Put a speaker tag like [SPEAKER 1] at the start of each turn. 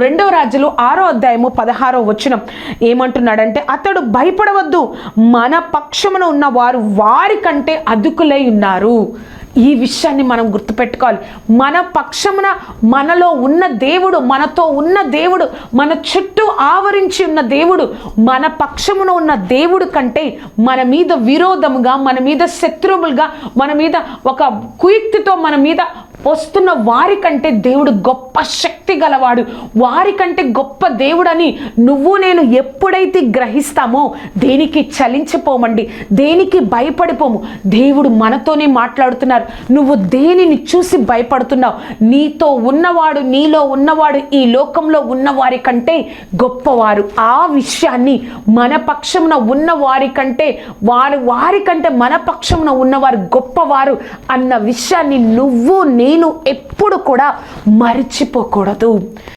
[SPEAKER 1] రెండవ రాజులు ఆరో అధ్యాయము పదహారో వచనం. ఏమంటున్నాడంటే అతడు భయపడవద్దు. మన పక్షమున ఉన్న వారు వారి కంటే అదుకులై ఉన్నారు. ఈ విషయాన్ని మనం గుర్తుపెట్టుకోవాలి. మన పక్షమున మనలో ఉన్న దేవుడు మనతో ఉన్న దేవుడు మన చుట్టూ ఆవరించి ఉన్న దేవుడు మన పక్షమున ఉన్న దేవుడు కంటే మన మీద విరోధముగా మన మీద శత్రువులుగా మన మీద ఒక కుయుక్తితో మన మీద వస్తున్న వారికంటే దేవుడు గొప్ప శక్తి గలవాడు. వారికంటే గొప్ప దేవుడని నువ్వు నేను ఎప్పుడైతే గ్రహిస్తామో దేనికి చలించిపోమండి? దేనికి భయపడిపోము? దేవుడు మనతోనే మాట్లాడుతున్నారు. నువ్వు దేనిని చూసి భయపడుతున్నావు? నీతో ఉన్నవాడు నీలో ఉన్నవాడు ఈ లోకంలో ఉన్నవారి కంటే గొప్పవారు. ఆ విషయాన్ని మన పక్షమున ఉన్న వారికంటే వారు వారికంటే మన పక్షమున ఉన్నవారు గొప్పవారు అన్న విషయాన్ని నువ్వు నేను ఎప్పుడు కూడా మర్చిపోకూడదు.